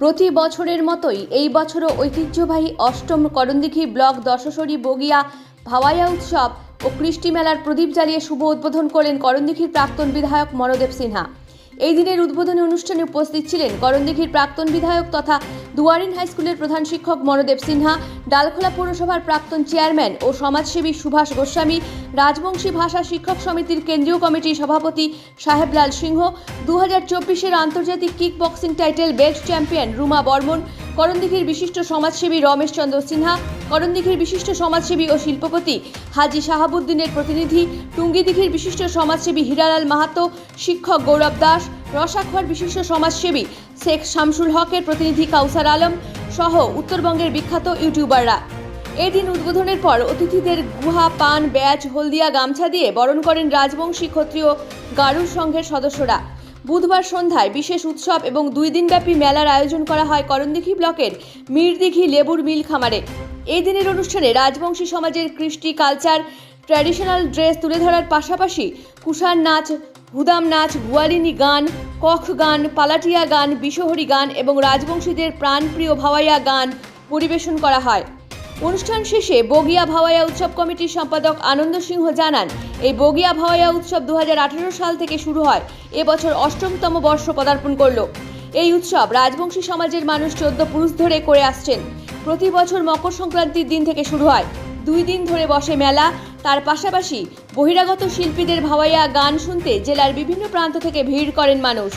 প্রতি বছরের মতোই এই বছরও ঐতিহ্যবাহী অষ্টম করণদিঘি ব্লক দশসরী বগিয়া ভাওয়াইয়া উৎসব ও কৃষ্টি মেলার প্রদীপ জ্বালিয়ে শুভ উদ্বোধন করলেন করণদিঘির প্রাক্তন বিধায়ক মনোদেব সিনহা। এই দিনের উদ্বোধনী অনুষ্ঠানে উপস্থিত ছিলেন করণদিঘির প্রাক্তন বিধায়ক তথা দুয়ারিন হাই স্কুলের প্রধান শিক্ষক মনোদেব সিনহা, ডালখোলা পৌরসভার প্রাক্তন চেয়ারম্যান ও সমাজসেবী সুভাষ গোস্বামী, রাজবংশী ভাষা শিক্ষক সমিতির কেন্দ্রীয় কমিটির সভাপতি সাহেবলাল সিংহ দু হাজার চব্বিশের আন্তর্জাতিক kick boxing title belt champion Ruma Barman, করণদিঘির বিশিষ্ট সমাজসেবী রমেশ চন্দ্র সিনহা, করণদিঘির বিশিষ্ট সমাজসেবী ও শিল্পপতি হাজি শাহাবুদ্দিনের প্রতিনিধি, টুঙ্গিদিঘির বিশিষ্ট সমাজসেবী হীরালাল মাহাতো, শিক্ষক গৌরব দাস রসাখোয়ার বিশিষ্ট সমাজসেবী শেখ শামসুল হকের প্রতিনিধি কাউসার আলম সহ উত্তরবঙ্গের বিখ্যাত ইউটিউবাররা। এদিন উদ্বোধনের পর অতিথিদের গুহা, পান ব্যাচ হলদিয়া, গামছা দিয়ে বরণ করেন রাজবংশী ক্ষত্রিয় গারুর সংঘের সদস্যরা। বুধবার সন্ধ্যায় বিশেষ উৎসব এবং দুই দিনব্যাপী মেলার আয়োজন করা হয় করণদিঘি ব্লকের মিরদিঘি লেবুর মিল খামারে। এই দিনের অনুষ্ঠানে রাজবংশী সমাজের কৃষ্টি, কালচার, ট্র্যাডিশনাল ড্রেস তুলে ধরার পাশাপাশি কুষাণ নাচ হুদাম নাচ গুয়ালিনী গান কখ গান, পালাটিয়া গান, বিশহরী গান এবং রাজবংশীদের প্রাণপ্রিয় ভাওয়াইয়া গান পরিবেশন করা হয়। অনুষ্ঠান শেষে বগিয়া ভাওয়াইয়া উৎসব কমিটির সম্পাদক আনন্দ সিংহ জানান, এই বগিয়া ভাওয়াইয়া উৎসব দু হাজার আঠেরো সাল থেকে শুরু হয় এবছর অষ্টমতম বর্ষ পদার্পণ করল। এই উৎসব রাজবংশী সমাজের মানুষ চোদ্দ পুরুষ ধরে করে আসছেন। প্রতি বছর মকর সংক্রান্তির দিন থেকে শুরু হয়। দুই দিন ধরে বসে মেলা তার পাশাপাশি বহিরাগত শিল্পীদের ভাওয়াইয়া গান শুনতে জেলার বিভিন্ন প্রান্ত থেকে ভিড় করেন মানুষ।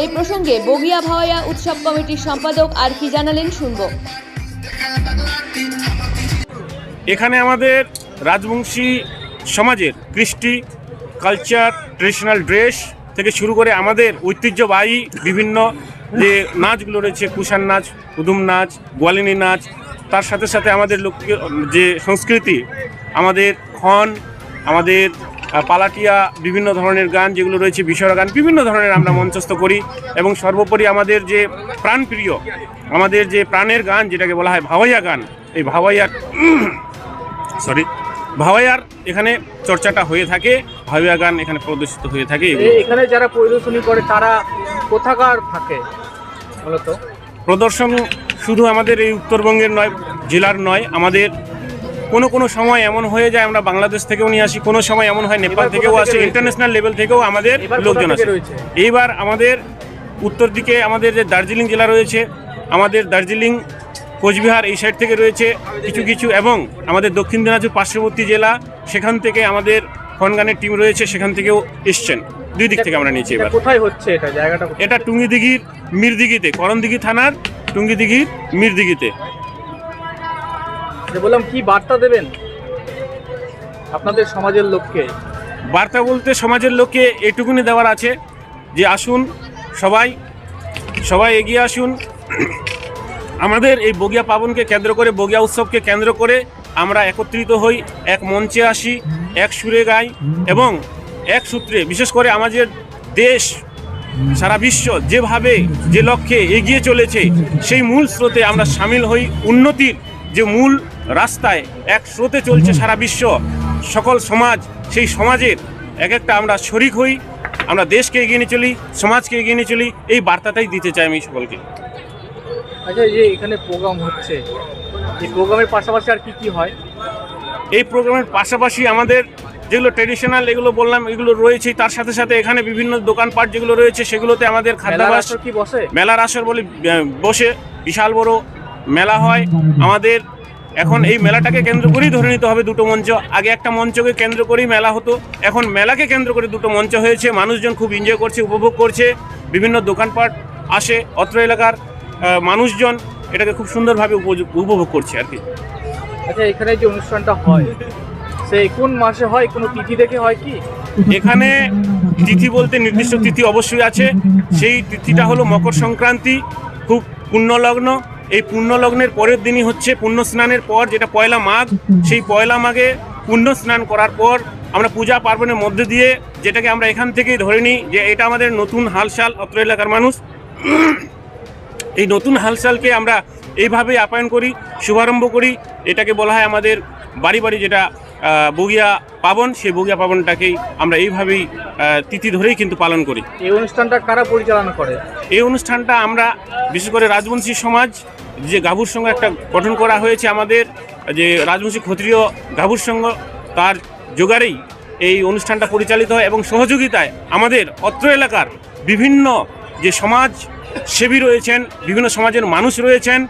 এই প্রসঙ্গে বগিয়া ভাওয়াইয়া উৎসব কমিটির সম্পাদক আর কি জানালেন শুনব। এখানে আমাদের রাজবংশী সমাজের কৃষ্টি, কালচার, ট্রেডিশনাল ড্রেস থেকে শুরু করে আমাদের ঐতিহ্যবাহী বিভিন্ন যে নাচগুলো রয়েছে, কুষাণ নাচ কুদুম নাচ, গোয়ালিনী নাচ, তার সাথে সাথে আমাদের লোক যে সংস্কৃতি, আমাদের খন আমাদের পালাটিয়া বিভিন্ন ধরনের গান যেগুলো রয়েছে বিষয় গান বিভিন্ন ধরনের আমরা মঞ্চস্থ করি এবং সর্বোপরি আমাদের যে প্রাণপ্রিয় আমাদের যে প্রাণের গান যেটাকে বলা হয় ভাওয়াইয়া গান এই ভাওয়াইয়া সরি ভাওয়াইয়ার এখানে চর্চাটা হয়ে থাকে ভাওয়াইয়া গান এখানে প্রদর্শিত হয়ে থাকে এখানে যারা পরিদর্শনী করে তারা কোথাকার থাকে বলতো? প্রদর্শন শুধু আমাদের এই উত্তরবঙ্গের নয় জেলার নয় আমাদের কোনো কোনো সময় এমন হয়ে যায় আমরা বাংলাদেশ থেকেও নিয়ে আসি কোনো সময় এমন হয় নেপাল থেকেও আসে ইন্টারন্যাশনাল লেভেল থেকেও আমাদের লোকজন আসে? এইবার আমাদের উত্তর দিকে আমাদের যে দার্জিলিং জেলা রয়েছে আমাদের দার্জিলিং কোচবিহার এই সাইড থেকে রয়েছে কিছু কিছু এবং আমাদের দক্ষিণ দিনাজপুর পার্শ্ববর্তী জেলা সেখান থেকে আমাদের ফনগানের টিম রয়েছে সেখান থেকেও এসছেন। দুই দিক থেকে আমরা নিয়েছি এবার। কোথায় হচ্ছে এটা? জায়গাটা? এটা টুঙ্গিদিঘির মিরদিঘিতে করণদিঘি থানার টুঙ্গিদিঘির মিরদিঘিতে। যে বললাম, কি বার্তা দেবেন আপনাদের সমাজের লোককে? বার্তা বলতে সমাজের লোককে এটুকুনি দেওয়ার আছে যে আসুন, সবাই সবাই এগিয়ে আসুন। আমাদের এই বগিয়া পাবনকে কেন্দ্র করে, বগিয়া উৎসবকে কেন্দ্র করে আমরা একত্রিত হই, এক মঞ্চে আসি, এক সুরে গাই এবং এক সূত্রে, বিশেষ করে আমাদের দেশ, সারা বিশ্ব যেভাবে, যে লক্ষ্যে এগিয়ে চলেছে, সেই মূল স্রোতে আমরা সামিল হই। উন্নতির যে মূল রাস্তায় এক স্রোতে চলছে সারা বিশ্ব। সকল সমাজ সেই সমাজের এক একটা আমরা শরিক হই আমরা দেশকে এগিয়ে নিয়ে চলি সমাজকে এগিয়ে নিয়ে চলি এই বার্তাটাই দিতে চাই আমি সকলকে। আচ্ছা এই যে এখানে প্রোগ্রাম হচ্ছে এই প্রোগ্রামের পাশাপাশি আর কি কি হয়? এই প্রোগ্রামের পাশাপাশি আমাদের যেগুলো ট্রেডিশনাল এগুলো বললাম এগুলো রয়েছেই। তার সাথে সাথে এখানে বিভিন্ন দোকানপাট যেগুলো রয়েছে সেগুলোতে আমাদের খাদ্যাভাস আসর কি বসে? মেলার আসর বলে বসে বিশাল বড় মেলা হয়। আমাদের এখন এই মেলাটাকে কেন্দ্র করেই ধরে নিতে হবে দুটো মঞ্চ। আগে একটা মঞ্চকে কেন্দ্র করেই মেলা হতো। এখন মেলাকে কেন্দ্র করে দুটো মঞ্চ হয়েছে। মানুষজন খুব এনজয় করছে উপভোগ করছে। বিভিন্ন দোকানপাট আসে অত্র এলাকার মানুষজন এটাকে খুব সুন্দরভাবে উপভোগ করছে আর কি। আচ্ছা এখানে যে অনুষ্ঠানটা হয় সেই কোন মাসে হয়? কোনো তিথি দেখে হয় কি? এখানে তিথি বলতে নির্দিষ্ট তিথি অবশ্যই আছে। সেই তিথিটা হলো মকর সংক্রান্তি খুব পুণ্যলগ্ন। এই পুণ্যলগ্নের পরের দিনই হচ্ছে পুণ্য স্নানের পর যেটা পয়লা মাঘ সেই পয়লা মাঘে পুণ্য স্নান করার পর আমরা পূজা পার্বণের মধ্যে দিয়ে যেটাকে আমরা এখান থেকেই ধরে নিই যে এটা আমাদের নতুন হালসাল অত্র এলাকার মানুষ। এই নতুন হালসালকে আমরা এইভাবেই আপ্যায়ন করি শুভারম্ভ করি। এটাকে বলা হয় আমাদের বাড়ি বাড়ি যেটা বগিয়া পাবন সেই বগিয়া পাবনটাকেই আমরা এইভাবেই তিথি ধরেই কিন্তু পালন করি। এই অনুষ্ঠানটা কারা পরিচালনা করে? এই অনুষ্ঠানটা আমরা বিশেষ করে রাজবংশী সমাজ যে গাভুর সংঘ একটা গঠন করা হয়েছে আমাদের, যে রাজবংশী ক্ষত্রিয় গাভুর সংঘ তার জোগাড়েই এই অনুষ্ঠানটা পরিচালিত হয় এবং সহযোগিতায় আমাদের অত্র এলাকার বিভিন্ন যে সমাজ সেবী রয়েছেন, বিভিন্ন সমাজের মানুষ রয়েছেন,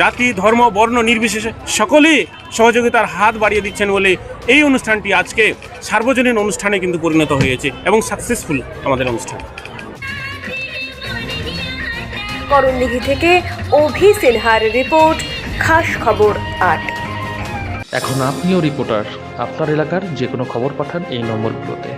জাতি, ধর্ম, বর্ণ নির্বিশেষে সকলেই সহযোগিতার হাত বাড়িয়ে দিচ্ছেন বলে এই অনুষ্ঠানটি আজকে সার্বজনীন অনুষ্ঠানে কিন্তু পরিণত হয়েছে এবং সাকসেসফুল আমাদের অনুষ্ঠান। করণদিঘি থেকে অভি সিনহার রিপোর্ট, খাস খবর আট। এখন আপনিও রিপোর্টার। আপনার এলাকার যে কোনো খবর পাঠান এই নম্বরগুলোতে।